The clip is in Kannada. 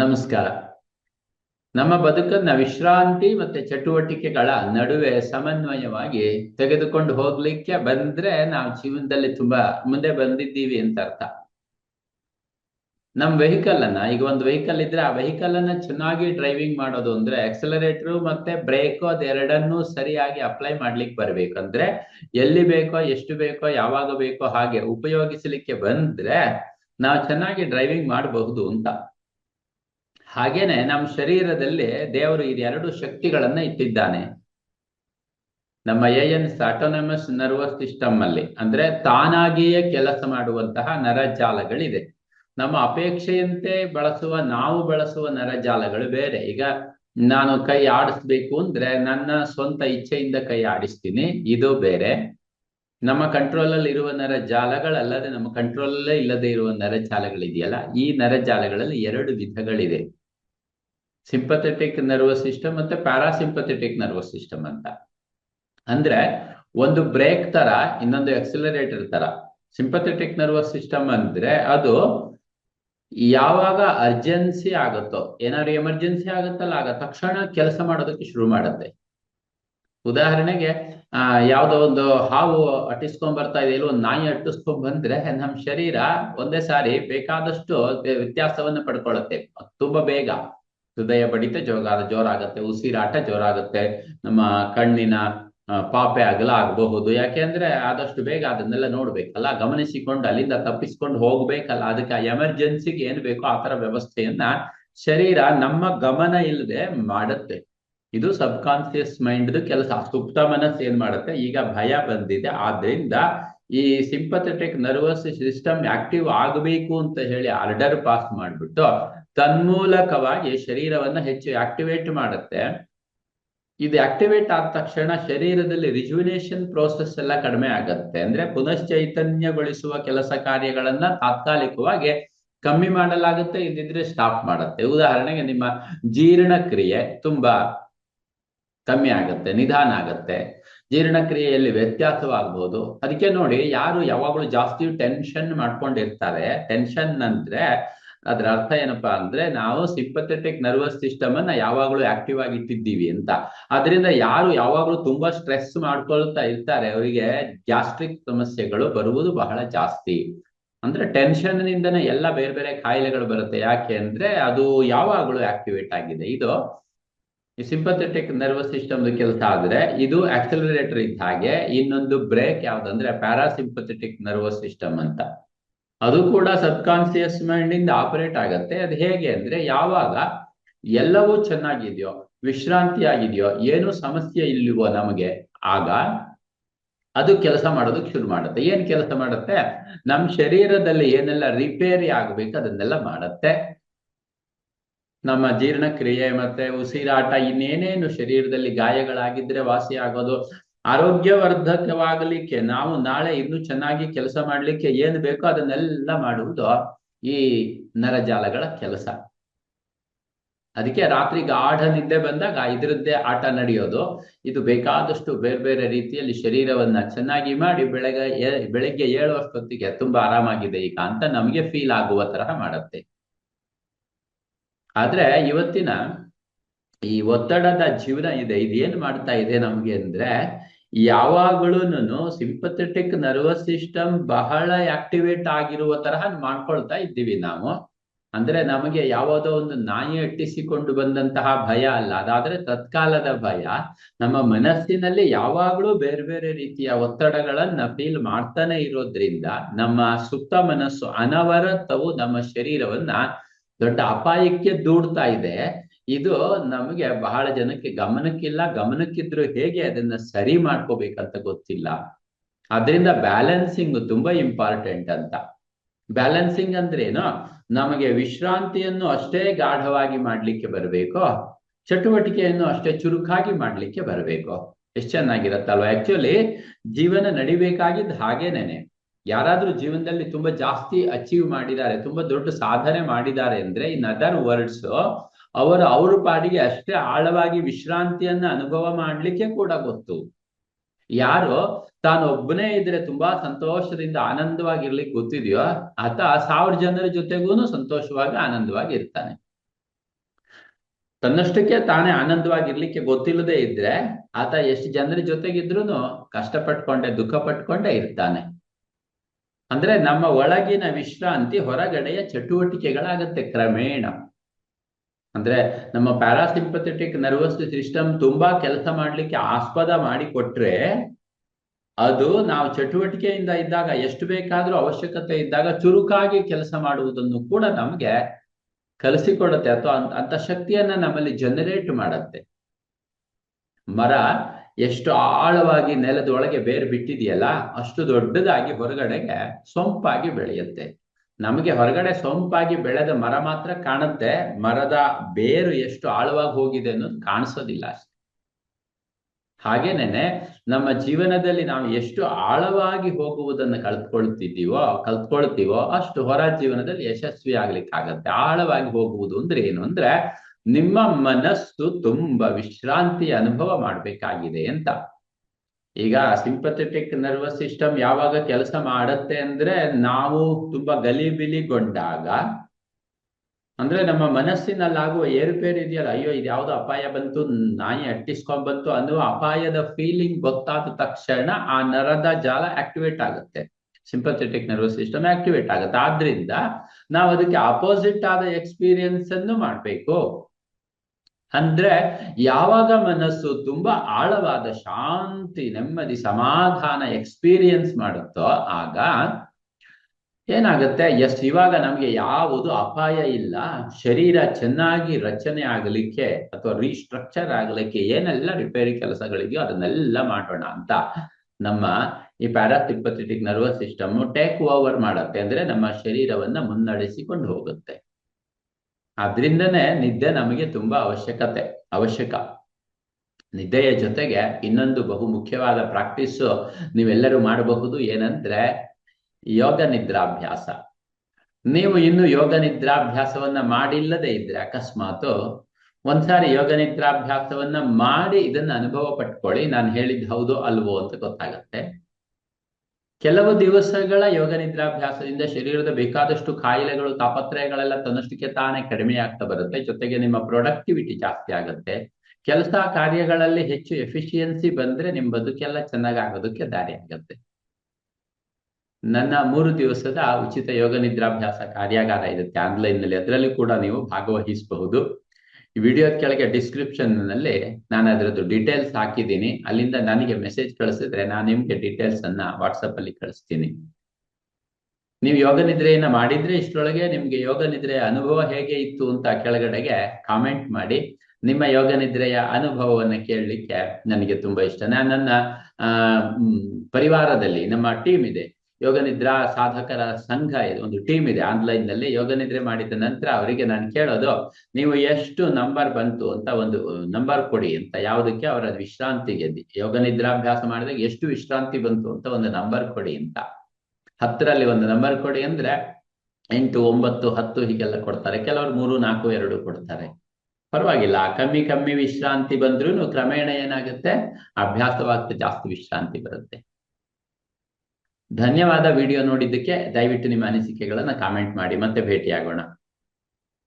ನಮಸ್ಕಾರ. ನಮ್ಮ ಬದುಕನ್ನ ವಿಶ್ರಾಂತಿ ಮತ್ತೆ ಚಟುವಟಿಕೆಗಳ ನಡುವೆ ಸಮನ್ವಯವಾಗಿ ತೆಗೆದುಕೊಂಡು ಹೋಗ್ಲಿಕ್ಕೆ ಬಂದ್ರೆ ನಾವು ಜೀವನದಲ್ಲಿ ತುಂಬಾ ಮುಂದೆ ಬಂದಿದ್ದೀವಿ ಅಂತ ಅರ್ಥ. ನಮ್ ವೆಹಿಕಲ್ ಅನ್ನ, ಈಗ ಒಂದು ವೆಹಿಕಲ್ ಇದ್ರೆ ಆ ವೆಹಿಕಲ್ ಅನ್ನ ಚೆನ್ನಾಗಿ ಡ್ರೈವಿಂಗ್ ಮಾಡೋದು ಅಂದ್ರೆ ಆಕ್ಸಲರೇಟರ್ ಮತ್ತೆ ಬ್ರೇಕ್ ಅದೆರಡನ್ನೂ ಸರಿಯಾಗಿ ಅಪ್ಲೈ ಮಾಡ್ಲಿಕ್ಕೆ ಬರ್ಬೇಕಂದ್ರೆ ಎಲ್ಲಿ ಬೇಕೋ, ಎಷ್ಟು ಬೇಕೋ, ಯಾವಾಗ ಬೇಕೋ ಹಾಗೆ ಉಪಯೋಗಿಸಲಿಕ್ಕೆ ಬಂದ್ರೆ ನಾವು ಚೆನ್ನಾಗಿ ಡ್ರೈವಿಂಗ್ ಮಾಡಬಹುದು ಅಂತ. ಹಾಗೇನೆ ನಮ್ಮ ಶರೀರದಲ್ಲಿ ದೇವರು ಇದೆರಡು ಶಕ್ತಿಗಳನ್ನ ಇಟ್ಟಿದ್ದಾನೆ. ನಮ್ಮ A N autonomous nervous system ಅಲ್ಲಿ ಅಂದ್ರೆ ತಾನಾಗಿಯೇ ಕೆಲಸ ಮಾಡುವಂತಹ ನರಜಾಲಗಳಿದೆ. ನಮ್ಮ ಅಪೇಕ್ಷೆಯಂತೆ ಬಳಸುವ, ನಾವು ಬಳಸುವ ನರಜಾಲಗಳು ಬೇರೆ. ಈಗ ನಾನು ಕೈ ಆಡಿಸ್ಬೇಕು ಅಂದ್ರೆ ನನ್ನ ಸ್ವಂತ ಇಚ್ಛೆಯಿಂದ ಕೈ ಆಡಿಸ್ತೀನಿ, ಇದು ಬೇರೆ. ನಮ್ಮ ಕಂಟ್ರೋಲ್ ಅಲ್ಲಿ ಇರುವ ನರಜಾಲಗಳಲ್ಲದೆ ನಮ್ಮ ಕಂಟ್ರೋಲ್ ಅಲ್ಲೇ ಇಲ್ಲದೆ ಇರುವ ನರಜಾಲಗಳಿದೆಯಲ್ಲ, ಈ ನರಜಾಲಗಳಲ್ಲಿ ಎರಡು ವಿಧಗಳಿದೆ. ಸಿಂಪಥೆಟಿಕ್ ನರ್ವಸ್ ಸಿಸ್ಟಮ್ ಮತ್ತೆ ಪ್ಯಾರಾಸಿಂಪಥೆಟಿಕ್ ನರ್ವಸ್ ಸಿಸ್ಟಮ್ ಅಂತ. ಅಂದ್ರೆ ಒಂದು ಬ್ರೇಕ್ ತರ, ಇನ್ನೊಂದು ಎಕ್ಸಿಲರೇಟರ್ ತರ. ಸಿಂಪಥೆಟಿಕ್ ನರ್ವಸ್ ಸಿಸ್ಟಮ್ ಅಂದ್ರೆ ಅದು ಯಾವಾಗ ಅರ್ಜೆನ್ಸಿ ಆಗುತ್ತೋ, ಏನಾದ್ರು ಎಮರ್ಜೆನ್ಸಿ ಆಗುತ್ತಲ್ಲ, ಆಗ ತಕ್ಷಣ ಕೆಲಸ ಮಾಡೋದಕ್ಕೆ ಶುರು ಮಾಡುತ್ತೆ. ಉದಾಹರಣೆಗೆ, ಆ, ಯಾವ್ದೋ ಒಂದು ಹಾವು ಅಟ್ಟಿಸ್ಕೊಂಡ್ ಬರ್ತಾ ಇದೆ ಒಂದು ನಾಯಿ ಅಟ್ಟಿಸ್ಕೊಂಡ್ ಬಂದ್ರೆ ನಮ್ಮ ಶರೀರ ಒಂದೇ ಸಾರಿ ಬೇಕಾದಷ್ಟು ವ್ಯತ್ಯಾಸವನ್ನು ಪಡ್ಕೊಳ್ಳುತ್ತೆ, ತುಂಬಾ ಬೇಗ. ಹೃದಯ ಬಡಿತ ಜೋರಾದ ಜೋರಾಗತ್ತೆ, ಉಸಿರಾಟ ಜೋರಾಗುತ್ತೆ, ನಮ್ಮ ಕಣ್ಣಿನ ಪಾಪೆ ಅಗಲ ಆಗಬಹುದು. ಯಾಕೆಂದ್ರೆ ಆದಷ್ಟು ಬೇಗ ಅದನ್ನೆಲ್ಲ ನೋಡ್ಬೇಕಲ್ಲ, ಗಮನಿಸಿಕೊಂಡು ಅಲ್ಲಿಂದ ತಪ್ಪಿಸ್ಕೊಂಡು ಹೋಗ್ಬೇಕಲ್ಲ. ಅದಕ್ಕೆ ಎಮರ್ಜೆನ್ಸಿಗೆ ಏನ್ ಬೇಕೋ ಆ ತರ ವ್ಯವಸ್ಥೆಯನ್ನ ಶರೀರ ನಮ್ಮ ಗಮನ ಇಲ್ಲದೆ ಮಾಡುತ್ತೆ. ಇದು ಸಬ್ ಕಾನ್ಸಿಯಸ್ ಮೈಂಡ್ ಕೆಲಸ ಸುಪ್ತ ಮನಸ್ಸು ಏನ್ ಮಾಡುತ್ತೆ? ಈಗ ಭಯ ಬಂದಿದೆ. ಆದ್ರಿಂದ ಈ ಸಿಂಪಥೆಟಿಕ್ ನರ್ವಸ್ ಸಿಸ್ಟಮ್ ಆಕ್ಟಿವ್ ಆಗಬೇಕು ಅಂತ ಹೇಳಿ ಆರ್ಡರ್ ಪಾಸ್ ಮಾಡ್ಬಿಟ್ಟು ತನ್ಮೂಲಕವಾಗಿ ಶರೀರವನ್ನ ಹೆಚ್ಚು ಆಕ್ಟಿವೇಟ್ ಮಾಡುತ್ತೆ. ಇದು ಆಕ್ಟಿವೇಟ್ ಆದ ತಕ್ಷಣ ಶರೀರದಲ್ಲಿ ರಿಜುವಿನೇಷನ್ ಪ್ರೋಸೆಸ್ ಎಲ್ಲ ಕಡಿಮೆ ಆಗತ್ತೆ. ಅಂದ್ರೆ ಪುನಶ್ಚೈತನ್ಯಗೊಳಿಸುವ ಕೆಲಸ ಕಾರ್ಯಗಳನ್ನ ತಾತ್ಕಾಲಿಕವಾಗಿ ಕಮ್ಮಿ ಮಾಡಲಾಗುತ್ತೆ ಇದಿದ್ರೆ ಸ್ಟಾಪ್ ಮಾಡುತ್ತೆ. ಉದಾಹರಣೆಗೆ ನಿಮ್ಮ ಜೀರ್ಣಕ್ರಿಯೆ ತುಂಬಾ ಕಮ್ಮಿ ಆಗುತ್ತೆ, ನಿಧಾನ ಆಗತ್ತೆ. ಜೀರ್ಣಕ್ರಿಯೆಯಲ್ಲಿ ವ್ಯತ್ಯಾಸವಾಗಬಹುದು ಅದಕ್ಕೆ ನೋಡಿ, ಯಾರು ಯಾವಾಗಲೂ ಜಾಸ್ತಿ ಟೆನ್ಷನ್ ಮಾಡ್ಕೊಂಡಿರ್ತಾರೆ ಟೆನ್ಷನ್ ಅಂದ್ರೆ ಅದ್ರ ಅರ್ಥ ಏನಪ್ಪಾ ಅಂದ್ರೆ ನಾವು ಸಿಂಪಥೆಟಿಕ್ ನರ್ವಸ್ ಸಿಸ್ಟಮ್ ಅನ್ನ ಯಾವಾಗಲೂ ಆಕ್ಟಿವ್ ಆಗಿ ಇಟ್ಟಿದ್ದೀವಿ ಅಂತ. ಅದರಿಂದ ಯಾರು ಯಾವಾಗಲೂ ತುಂಬಾ ಸ್ಟ್ರೆಸ್ ಮಾಡ್ಕೊಳ್ತಾ ಇರ್ತಾರೆ, ಅವರಿಗೆ ಗ್ಯಾಸ್ಟ್ರಿಕ್ ಸಮಸ್ಯೆಗಳು ಬರುವುದು ಬಹಳ ಜಾಸ್ತಿ. ಅಂದ್ರೆ ಟೆನ್ಷನ್ ನಿಂದನೇ ಎಲ್ಲ ಬೇರೆ ಬೇರೆ ಕಾಯಿಲೆಗಳು ಬರುತ್ತೆ. ಯಾಕೆ ಅಂದ್ರೆ ಅದು ಯಾವಾಗಲೂ ಆಕ್ಟಿವೇಟ್ ಆಗಿದೆ. ಇದು ಸಿಂಪಥೆಟಿಕ್ ನರ್ವಸ್ ಸಿಸ್ಟಮ್ ಕೆಲಸ ಆದ್ರೆ ಇದು ಆಕ್ಸಲರೇಟರ್ ಇದ್ದ ಹಾಗೆ ಇನ್ನೊಂದು ಬ್ರೇಕ್ ಯಾವ್ದಂದ್ರೆ ಪ್ಯಾರಾಸಿಂಪಥೆಟಿಕ್ ನರ್ವಸ್ ಸಿಸ್ಟಮ್ ಅಂತ. ಅದು ಕೂಡ ಸಬ್ ಕಾನ್ಸಿಯಸ್ ಮೈಂಡ್ ಇಂದ ಆಪರೇಟ್ ಆಗತ್ತೆ. ಅದು ಹೇಗೆ ಅಂದ್ರೆ ಯಾವಾಗ ಎಲ್ಲವೂ ಚೆನ್ನಾಗಿದೆಯೋ ವಿಶ್ರಾಂತಿ ಆಗಿದೆಯೋ ಏನು ಸಮಸ್ಯೆ ಇಲ್ವೋ ನಮಗೆ, ಆಗ ಅದು ಕೆಲಸ ಮಾಡೋದಕ್ಕೆ ಶುರು ಮಾಡುತ್ತೆ. ಏನ್ ಕೆಲಸ ಮಾಡುತ್ತೆ? ನಮ್ಮ ಶರೀರದಲ್ಲಿ ಏನೆಲ್ಲ ರಿಪೇರಿ ಆಗ್ಬೇಕು ಅದನ್ನೆಲ್ಲ ಮಾಡತ್ತೆ. ನಮ್ಮ ಜೀರ್ಣಕ್ರಿಯೆ ಮತ್ತೆ ಉಸಿರಾಟ ಇನ್ನೇನೇನು ಶರೀರದಲ್ಲಿ ಗಾಯಗಳಾಗಿದ್ರೆ ವಾಸಿ ಆಗೋದು ಆರೋಗ್ಯವರ್ಧಕವಾಗಲಿಕ್ಕೆ ನಾವು ನಾಳೆ ಇನ್ನೂ ಚೆನ್ನಾಗಿ ಕೆಲಸ ಮಾಡ್ಲಿಕ್ಕೆ ಏನು ಬೇಕೋ ಅದನ್ನೆಲ್ಲ ಮಾಡುವುದು ಈ ನರಜಾಲಗಳ ಕೆಲಸ. ಅದಕ್ಕೆ ರಾತ್ರಿ ಗಾಢ ನಿದ್ದೆ ಬಂದಾಗ ಇದರದ್ದೇ ಆಟ ನಡೆಯೋದು. ಇದು ಬೇಕಾದಷ್ಟು ಬೇರೆ ಬೇರೆ ರೀತಿಯಲ್ಲಿ ಶರೀರವನ್ನ ಚೆನ್ನಾಗಿ ಮಾಡಿ ಬೆಳಗ್ಗೆ ಬೆಳಗ್ಗೆ ಏಳುವಷ್ಟೊತ್ತಿಗೆ ತುಂಬಾ ಆರಾಮಾಗಿದೆ ಈಗ ಅಂತ ನಮಗೆ ಫೀಲ್ ಆಗುವ ತರಹ ಮಾಡುತ್ತೆ. ಆದ್ರೆ ಇವತ್ತಿನ ಈ ಒತ್ತಡದ ಜೀವನ ಇದೆ, ಇದೇನ್ ಮಾಡ್ತಾ ಇದೆ ನಮ್ಗೆ ಅಂದ್ರೆ ಯಾವಾಗಲೂ ಸಿಂಪಥೆಟಿಕ್ ನರ್ವಸ್ ಸಿಸ್ಟಮ್ ಬಹಳ ಆಕ್ಟಿವೇಟ್ ಆಗಿರುವ ತರಹ ಮಾಡ್ಕೊಳ್ತಾ ಇದ್ದೀವಿ ನಾವು. ಅಂದ್ರೆ ನಮಗೆ ಯಾವುದೋ ಒಂದು ನಾಯಿ ಅಟ್ಟಿಸಿಕೊಂಡು ಬಂದಂತಹ ಭಯ ಅಲ್ಲ. ಅದಾದ್ರೆ ತತ್ಕಾಲದ ಭಯ. ನಮ್ಮ ಮನಸ್ಸಿನಲ್ಲಿ ಯಾವಾಗ್ಲೂ ಬೇರೆ ಬೇರೆ ರೀತಿಯ ಒತ್ತಡಗಳನ್ನ ಫೀಲ್ ಮಾಡ್ತಾನೆ ಇರೋದ್ರಿಂದ ನಮ್ಮ ಸುಪ್ತ ಮನಸ್ಸು ಅನವರತವು ನಮ್ಮ ಶರೀರವನ್ನ ದೊಡ್ಡ ಅಪಾಯಕ್ಕೆ ದೂಡ್ತಾ ಇದೆ. ಇದು ನಮಗೆ ಬಹಳ ಜನಕ್ಕೆ ಗಮನಕ್ಕಿಲ್ಲ. ಗಮನಕ್ಕಿದ್ರು ಹೇಗೆ ಅದನ್ನ ಸರಿ ಮಾಡ್ಕೋಬೇಕಂತ ಗೊತ್ತಿಲ್ಲ. ಅದರಿಂದ ಬ್ಯಾಲೆನ್ಸಿಂಗ್ ತುಂಬಾ ಇಂಪಾರ್ಟೆಂಟ್ ಅಂತ. ಬ್ಯಾಲೆನ್ಸಿಂಗ್ ಅಂದ್ರೇನು? ನಮಗೆ ವಿಶ್ರಾಂತಿಯನ್ನು ಅಷ್ಟೇ ಗಾಢವಾಗಿ ಮಾಡ್ಲಿಕ್ಕೆ ಬರಬೇಕು? ಚಟುವಟಿಕೆಯನ್ನು ಅಷ್ಟೇ ಚುರುಕಾಗಿ ಮಾಡ್ಲಿಕ್ಕೆ ಬರಬೇಕು? ಎಷ್ಟು ಚೆನ್ನಾಗಿರತ್ತಲ್ವ? ಆಕ್ಚುಲಿ ಜೀವನ ನಡಿಬೇಕಾಗಿದ್ದು ಹಾಗೇನೇನೆ. ಯಾರಾದ್ರೂ ಜೀವನದಲ್ಲಿ ತುಂಬಾ ಜಾಸ್ತಿ ಅಚೀವ್ ಮಾಡಿದ್ದಾರೆ, ತುಂಬಾ ದೊಡ್ಡ ಸಾಧನೆ ಮಾಡಿದ್ದಾರೆ ಅಂದ್ರೆ ಇನ್ ಅದರ್ ವರ್ಡ್ಸ್ ಅವರು, ಅವ್ರ ಪಾಡಿಗೆ ಅಷ್ಟೇ ಆಳವಾಗಿ ವಿಶ್ರಾಂತಿಯನ್ನ ಅನುಭವ ಮಾಡ್ಲಿಕ್ಕೆ ಕೂಡ ಗೊತ್ತು. ಯಾರು ತಾನು ಒಬ್ಬನೇ ಇದ್ರೆ ತುಂಬಾ ಸಂತೋಷದಿಂದ ಆನಂದವಾಗಿರ್ಲಿಕ್ಕೆ ಗೊತ್ತಿದೆಯೋ, ಆತ ಸಾವಿರ ಜನರ ಜೊತೆಗೂನು ಸಂತೋಷವಾಗಿ ಆನಂದವಾಗಿ ಇರ್ತಾನೆ. ತನ್ನಷ್ಟಕ್ಕೆ ತಾನೇ ಆನಂದವಾಗಿರ್ಲಿಕ್ಕೆ ಗೊತ್ತಿಲ್ಲದೆ ಇದ್ರೆ, ಆತ ಎಷ್ಟು ಜನರ ಜೊತೆಗಿದ್ರು ಕಷ್ಟಪಟ್ಕೊಂಡೆ, ದುಃಖ ಪಟ್ಕೊಂಡೆ ಇರ್ತಾನೆ. ಅಂದ್ರೆ ನಮ್ಮ ಒಳಗಿನ ವಿಶ್ರಾಂತಿ ಹೊರಗಡೆಯ ಚಟುವಟಿಕೆಗಳಾಗತ್ತೆ ಕ್ರಮೇಣ. ಅಂದ್ರೆ ನಮ್ಮ ಪ್ಯಾರಾಸಿಂಪಥೆಟಿಕ್ ನರ್ವಸ್ ಸಿಸ್ಟಮ್ ತುಂಬಾ ಕೆಲಸ ಮಾಡ್ಲಿಕ್ಕೆ ಆಸ್ಪದ ಮಾಡಿ ಕೊಟ್ರೆ ಅದು ನಾವು ಚಟುವಟಿಕೆಯಿಂದ ಇದ್ದಾಗ ಎಷ್ಟು ಬೇಕಾದ್ರೂ ಅವಶ್ಯಕತೆ ಇದ್ದಾಗ ಚುರುಕಾಗಿ ಕೆಲಸ ಮಾಡುವುದನ್ನು ಕೂಡ ನಮ್ಗೆ ಕಲಿಸಿಕೊಡುತ್ತೆ ಅಥವಾ ಅಂತ ಶಕ್ತಿಯನ್ನ ನಮ್ಮಲ್ಲಿ ಜನರೇಟ್ ಮಾಡತ್ತೆ. ಮರ, ಎಷ್ಟು ಆಳವಾಗಿ ನೆಲದೊಳಗೆ ಬೇರು ಬಿಟ್ಟಿದೆಯಲ್ಲ ಅಷ್ಟು ದೊಡ್ಡದಾಗಿ ಹೊರಗಡೆಗೆ ಸೊಂಪಾಗಿ ಬೆಳೆಯುತ್ತೆ. ನಮಗೆ ಹೊರಗಡೆ ಸೊಂಪಾಗಿ ಬೆಳೆದ ಮರ ಮಾತ್ರ ಕಾಣುತ್ತೆ. ಮರದ ಬೇರು ಎಷ್ಟು ಆಳವಾಗಿ ಹೋಗಿದೆ ಅನ್ನೋದು ಕಾಣಿಸೋದಿಲ್ಲ ಹಾಗೇನೇನೆ, ನಮ್ಮ ಜೀವನದಲ್ಲಿ ನಾವು ಎಷ್ಟು ಆಳವಾಗಿ ಹೋಗುವುದನ್ನು ಕಲ್ತ್ಕೊಳ್ತಿದ್ದೀವೋ, ಕಲ್ತ್ಕೊಳ್ತೀವೋ ಅಷ್ಟು ಹೊರ ಜೀವನದಲ್ಲಿ ಯಶಸ್ವಿ ಆಗ್ಲಿಕ್ಕಾಗತ್ತೆ. ಆಳವಾಗಿ ಹೋಗುವುದು ಅಂದ್ರೆ ಏನು ಅಂದ್ರೆ, ನಿಮ್ಮ ಮನಸ್ಸು ತುಂಬಾ ವಿಶ್ರಾಂತಿ ಅನುಭವ ಮಾಡ್ಬೇಕಾಗಿದೆ ಅಂತ. ಈಗ ಸಿಂಪಥೆಟಿಕ್ ನರ್ವಸ್ ಸಿಸ್ಟಮ್ ಯಾವಾಗ ಕೆಲಸ ಮಾಡುತ್ತೆ ಅಂದ್ರೆ ನಾವು ತುಂಬಾ ಗಲಿಬಿಲಿಗೊಂಡಾಗ, ಅಂದ್ರೆ ನಮ್ಮ ಮನಸ್ಸಿನಲ್ಲಾಗುವ ಏರುಪೇರು ಇದೆಯಲ್ಲ, ಅಯ್ಯೋ ಇದು ಯಾವ್ದು ಅಪಾಯ ಬಂತು, ನಾಯಿ ಅಟ್ಟಿಸ್ಕೊಂಡ್ ಬಂತು ಅನ್ನುವ ಅಪಾಯದ ಫೀಲಿಂಗ್ ಗೊತ್ತಾದ ತಕ್ಷಣ ಆ ನರದ ಜಾಲ ಆಕ್ಟಿವೇಟ್ ಆಗುತ್ತೆ. ಸಿಂಪಥೆಟಿಕ್ ನರ್ವಸ್ ಸಿಸ್ಟಮ್ ಆಕ್ಟಿವೇಟ್ ಆಗುತ್ತೆ. ಆದ್ರಿಂದ ನಾವು ಅದಕ್ಕೆ ಅಪೋಸಿಟ್ ಆದ ಎಕ್ಸ್ಪೀರಿಯನ್ಸ್ ಅನ್ನು ಮಾಡ್ಬೇಕು. ಅಂದ್ರೆ ಯಾವಾಗ ಮನಸ್ಸು ತುಂಬಾ ಆಳವಾದ ಶಾಂತಿ, ನೆಮ್ಮದಿ, ಸಮಾಧಾನ ಎಕ್ಸ್ಪೀರಿಯನ್ಸ್ ಮಾಡುತ್ತೋ ಆಗ ಏನಾಗುತ್ತೆ? ಎಸ್ ಇವಾಗ ನಮ್ಗೆ ಯಾವುದು ಅಪಾಯ ಇಲ್ಲ. ಶರೀರ ಚೆನ್ನಾಗಿ ರಚನೆ ಆಗಲಿಕ್ಕೆ ಅಥವಾ ರೀಸ್ಟ್ರಕ್ಚರ್ ಆಗಲಿಕ್ಕೆ ಏನೆಲ್ಲ ರಿಪೇರಿ ಕೆಲಸಗಳಿದೆಯೋ ಅದನ್ನೆಲ್ಲ ಮಾಡೋಣ ಅಂತ ನಮ್ಮ ಈ parasympathetic nervous system take over ಮಾಡುತ್ತೆ. ಅಂದ್ರೆ ನಮ್ಮ ಶರೀರವನ್ನ ಮುನ್ನಡೆಸಿಕೊಂಡು ಹೋಗುತ್ತೆ. ಆದ್ರಿಂದನೇ ನಿದ್ದೆ ನಮಗೆ ತುಂಬಾ ಅವಶ್ಯಕತೆ, ಅವಶ್ಯಕ. ನಿದ್ದೆಯ ಜೊತೆಗೆ ಇನ್ನೊಂದು ಬಹು ಮುಖ್ಯವಾದ ಪ್ರಾಕ್ಟೀಸ್ ನೀವೆಲ್ಲರೂ ಮಾಡಬಹುದು ಏನಂದ್ರೆ ಯೋಗ ನಿದ್ರಾಭ್ಯಾಸ. ನೀವು ಇನ್ನು ಯೋಗ ನಿದ್ರಾಭ್ಯಾಸವನ್ನ ಮಾಡಿಲ್ಲದೆ ಇದ್ರೆ ಅಕಸ್ಮಾತ್ ಒಂದ್ಸಾರಿ ಯೋಗ ನಿದ್ರಾಭ್ಯಾಸವನ್ನ ಮಾಡಿ ಇದನ್ನ ಅನುಭವ ಪಟ್ಕೊಳ್ಳಿ. ನಾನು ಹೇಳಿದ್ ಹೌದು ಅಲ್ವೋ ಅಂತ ಗೊತ್ತಾಗತ್ತೆ. ಕೆಲವು ದಿವಸಗಳ ಯೋಗ ನಿದ್ರಾಭ್ಯಾಸದಿಂದ ಶರೀರದ ಬೇಕಾದಷ್ಟು ಕಾಯಿಲೆಗಳು, ತಾಪತ್ರಯಗಳೆಲ್ಲ ತನ್ನಷ್ಟಕ್ಕೆ ತಾನೇ ಕಡಿಮೆ ಆಗ್ತಾ ಬರುತ್ತೆ. ಜೊತೆಗೆ ನಿಮ್ಮ ಪ್ರೊಡಕ್ಟಿವಿಟಿ ಜಾಸ್ತಿ ಆಗುತ್ತೆ. ಕೆಲಸ ಕಾರ್ಯಗಳಲ್ಲಿ ಹೆಚ್ಚು ಎಫಿಷಿಯನ್ಸಿ ಬಂದ್ರೆ ನಿಮ್ ಬದುಕೆಲ್ಲ ಚೆನ್ನಾಗಿ ಆಗೋದಕ್ಕೆ ದಾರಿ ಆಗುತ್ತೆ. ನನ್ನ ಮೂರು ದಿವಸದ ಉಚಿತ ಯೋಗ ನಿದ್ರಾಭ್ಯಾಸ ಕಾರ್ಯಾಗಾರ ಇರುತ್ತೆ ಆನ್ಲೈನ್ನಲ್ಲಿ ಅದರಲ್ಲಿ ಕೂಡ ನೀವು ಭಾಗವಹಿಸಬಹುದು. ಈ ವಿಡಿಯೋದ ಕೆಳಗೆ ಡಿಸ್ಕ್ರಿಪ್ಷನ್ನಲ್ಲಿ ನಾನು ಅದರದ್ದು ಡೀಟೇಲ್ಸ್ ಹಾಕಿದ್ದೀನಿ. ಅಲ್ಲಿಂದ ನನಗೆ ಮೆಸೇಜ್ ಕಳಿಸಿದ್ರೆ ನಾನು ನಿಮ್ಗೆ ಡೀಟೇಲ್ಸ್ ಅನ್ನ ವಾಟ್ಸಪ್ ಅಲ್ಲಿ ಕಳಿಸ್ತೀನಿ. ನೀವು ಯೋಗ ನಿದ್ರೆಯನ್ನ ಮಾಡಿದ್ರೆ ಇಷ್ಟರೊಳಗೆ ನಿಮ್ಗೆ ಯೋಗ ನಿದ್ರೆಯ ಅನುಭವ ಹೇಗೆ ಇತ್ತು ಅಂತ ಕೆಳಗಡೆಗೆ ಕಾಮೆಂಟ್ ಮಾಡಿ. ನಿಮ್ಮ ಯೋಗ ನಿದ್ರೆಯ ಅನುಭವವನ್ನ ಕೇಳಲಿಕ್ಕೆ ನನಗೆ ತುಂಬಾ ಇಷ್ಟ. ನಾನು ನನ್ನ ಪರಿವಾರದಲ್ಲಿ ನಮ್ಮ ಟೀಮ್ ಇದೆ. ಯೋಗ ನಿದ್ರಾ ಸಾಧಕರ ಸಂಘ ಇದೆ, ಒಂದು ಟೀಮ್ ಇದೆ ಆನ್ಲೈನ್ನಲ್ಲಿ ಯೋಗ ನಿದ್ರೆ ಮಾಡಿದ ನಂತರ ಅವರಿಗೆ ನಾನು ಕೇಳೋದು, ನೀವು ಎಷ್ಟು ನಂಬರ್ ಬಂತು ಅಂತ ಒಂದು ನಂಬರ್ ಕೊಡಿ ಅಂತ ಯಾವುದಕ್ಕೆ ಅವರ ವಿಶ್ರಾಂತಿಗೆ ಯೋಗ ನಿದ್ರಾಭ್ಯಾಸ ಮಾಡಿದಾಗ ಎಷ್ಟು ವಿಶ್ರಾಂತಿ ಬಂತು ಅಂತ ಒಂದು ನಂಬರ್ ಕೊಡಿ ಅಂತ. ಹತ್ತರಲ್ಲಿ ಒಂದು ನಂಬರ್ ಕೊಡಿ ಅಂದ್ರೆ ಎಂಟು, ಒಂಬತ್ತು, ಹತ್ತು ಹೀಗೆಲ್ಲ ಕೊಡ್ತಾರೆ. ಕೆಲವರು ಮೂರು, ನಾಲ್ಕು, ಎರಡು ಕೊಡ್ತಾರೆ. ಪರವಾಗಿಲ್ಲ, ಕಮ್ಮಿ ಕಮ್ಮಿ ವಿಶ್ರಾಂತಿ ಬಂದ್ರೂ ಕ್ರಮೇಣ ಏನಾಗುತ್ತೆ? ಅಭ್ಯಾಸವಾಗ್ತಾ ಜಾಸ್ತಿ ವಿಶ್ರಾಂತಿ ಬರುತ್ತೆ. ಧನ್ಯವಾದ ವಿಡಿಯೋ ನೋಡಿದ್ದಕ್ಕೆ ದಯವಿಟ್ಟು ನಿಮ್ಮ ಅನಿಸಿಕೆಗಳನ್ನ ಕಾಮೆಂಟ್ ಮಾಡಿ. ಮತ್ತೆ ಭೇಟಿಯಾಗೋಣ.